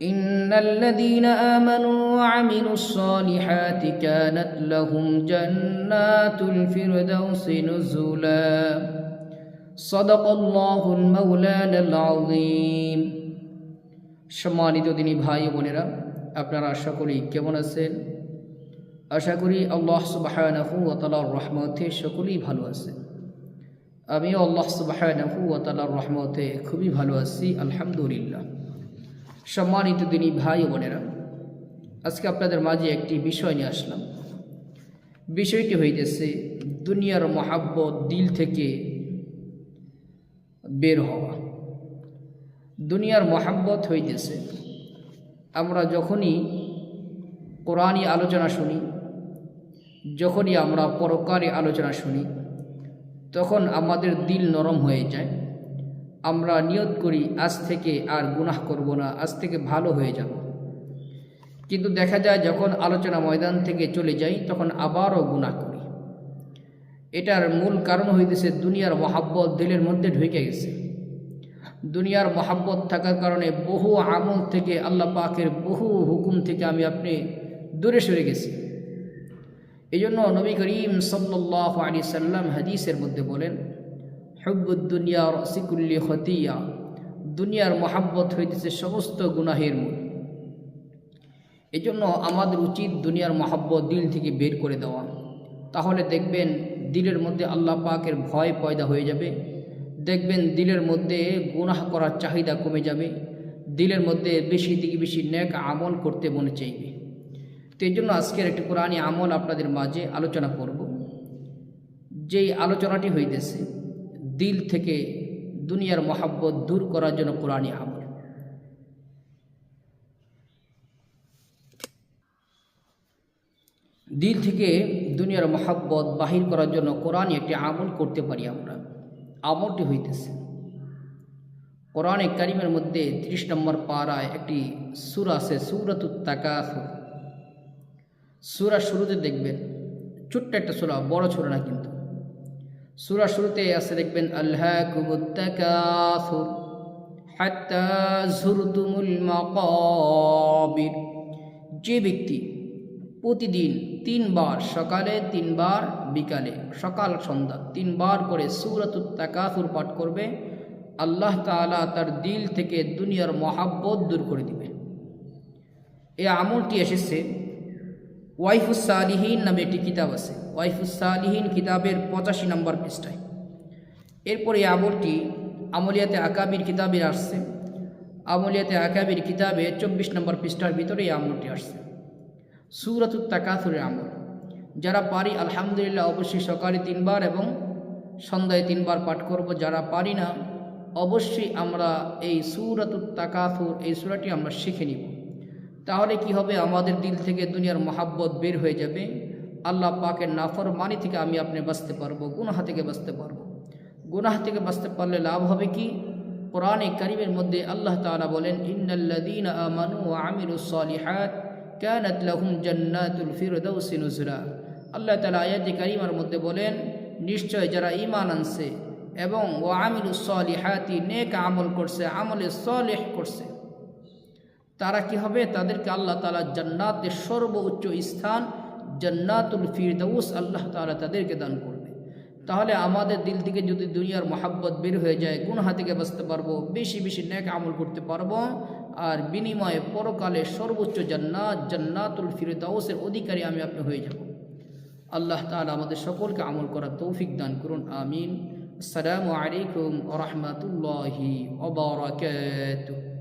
إن الذين آمنوا وعملوا الصالحات كانت لهم جنات الفردوس نزلا صدق الله المولانا العظيم সম্মানিত দিনী ভাই ও বোনেরা আপনারা আশা করি কেমন আছেন আশা করি আল্লাহ সুবাহানাহু ও তালার রহমতে সকলেই ভালো আছেন আমিও আল্লাহ সুবাহানাহু ও তালার রহমতে খুবই ভালো আছি আলহামদুলিল্লাহ সম্মানিত দিনী ভাই ও বোনেরা, আজকে আপনাদের মাঝে একটি বিষয় নিয়ে আসলাম। বিষয়টি হইতেছে, দুনিয়ার মহাব্বত দিল থেকে বের হওয়া। দুনিয়ার মহাব্বত হইতেছে, আমরা যখনই কোরআনই আলোচনা শুনি, যখনই আমরা পরকারে আলোচনা শুনি, তখন আমাদের দিল নরম হয়ে যায়। আমরা নিয়ত করি, আজ থেকে আর গুনাহ করব না, আজ থেকে ভালো হয়ে যাব। কিন্তু দেখা যায় যখন আলোচনা ময়দান থেকে চলে যাই, তখন আবারও গুনাহ করি। এটার মূল কারণ হইতেছে দুনিয়ার মহাব্বত দিলের মধ্যে ঢুকে গেছে। দুনিয়ার মহাব্বত থাকার কারণে বহু আমল থেকে আল্লাহ পাকের বহু হুকুম থেকে আমি আপনি দূরে সরে গেছি। এই জন্য নবী করিম সাল্লাহ আলী সাল্লাম হাদিসের মধ্যে বলেন হব্বুদ্দুনিয়া রসিকুল্লি হতিয়া দুনিয়ার মহাব্বত হইতেছে সমস্ত গুনাহের মূল। এই জন্য আমাদের উচিত দুনিয়ার মহাব্বত দিল থেকে বের করে দেওয়া। তাহলে দেখবেন দিলের মধ্যে আল্লাহ পাকের ভয় পয়দা হয়ে যাবে। দেখবেন দিলের মধ্যে গুনাহ করার চাহিদা কমে যাবে। দিলের মধ্যে বেশি থেকে বেশি ন্যাক আমল করতে মনে চাইবে। তো এই জন্য আজকের একটি কোরআনী আমল আপনাদের মাঝে আলোচনা করব। যেই আলোচনাটি হইতেছে দিল থেকে দুনিয়ার মহাব্বত দূর করার জন্য কোরআনী আমল। দিল থেকে দুনিয়ার মহাব্বত বাহির করার জন্য কোরআন একটি আমল করতে পারি আমরা। আমলটি হইতেছে। কোরআনে কারিমের মধ্যে ত্রিশ নম্বর পাড়ায় একটি সুর আছে, সুরতুত তাকাসুর। সুরা শুরুতে দেখবেন, ছোট্ট একটা সুরা, বড় ছোরা না কিন্তু। সুরা শুরুতে আছে, দেখবেন আল্লাহ যে ব্যক্তি প্রতিদিন তিনবার সকালে, তিনবার বিকালে, সকাল, সন্ধ্যা তিনবার করে সুরতুত তাকাসুর পাঠ করবে, আল্লাহ তালা তার দিল থেকে দুনিয়ার মহাব্বত দূর করে দিবে এ আমলটি এসেছে ওয়াইফুসালিহীন নামে একটি কিতাব আছে। ওয়াইফুসালিহীন কিতাবের পঁচাশি নম্বর পৃষ্ঠায়। এরপরে আমলটি আমলিয়াতে আকাবির কিতাবে আসছে। আমলিয়াতে আকাবির কিতাবে চব্বিশ নম্বর পৃষ্ঠার ভিতরে এই আমলটি আসছে। সুরতুত তাকাথুরের আমল। যারা পারি, আলহামদুলিল্লাহ, অবশ্যই সকালে তিনবার এবং সন্ধ্যায় তিনবার পাঠ করব। যারা পারি না, অবশ্যই আমরা এই সুরাতুত তাকাথুর এই সুরাটি আমরা শিখে নিব। তাহলে কি হবে? আমাদের দিল থেকে দুনিয়ার মহাব্বত বের হয়ে যাবে। আল্লাহ পাকের নাফর মানি থেকে আমি আপনি বাঁচতে পারব, গুনাহা থেকে বাঁচতে পারব। গুনাহ থেকে বাঁচতে পারলে লাভ হবে কি? কোরআনে করিমের মধ্যে আল্লাহ তালা বলেন ইন্নাল্লাদিন আমানু আমিরুসলিহাত কানাত লাহুম জান্নাতুল ফিরদাউসি নুজরা আল্লাহ তালা আয়াতি কারিমার মধ্যে বলেন, নিশ্চয় যারা ঈমান আনছে এবং ও আমিরুসলিহাতি নেক আমল করছে, আমলে সলেহ করছে তারা কি হবে? তাদেরকে আল্লাহ তালা জান্নাতের সর্বোচ্চ স্থান, জান্নাতুল ফিরদাউস আল্লাহ তালা তাদেরকে দান করবে। তাহলে আমাদের দিল থেকে যদি দুনিয়ার মহাব্বত বের হয়ে যায়, গুনহা থেকে বাঁচতে পারব, বেশি বেশি ন্যাক আমল করতে পারব আর বিনিময়ে পরকালে সর্বোচ্চ জান্নাত, জান্নাতুল ফিরদাউসের অধিকারী আমি আপনি হয়ে যাব। আল্লাহ তালা আমাদের সকলকে আমল করার তৌফিক দান করুন, আমিন। আসসালামু আলাইকুম রহমতুল্লাহি ওবরাকাতুহ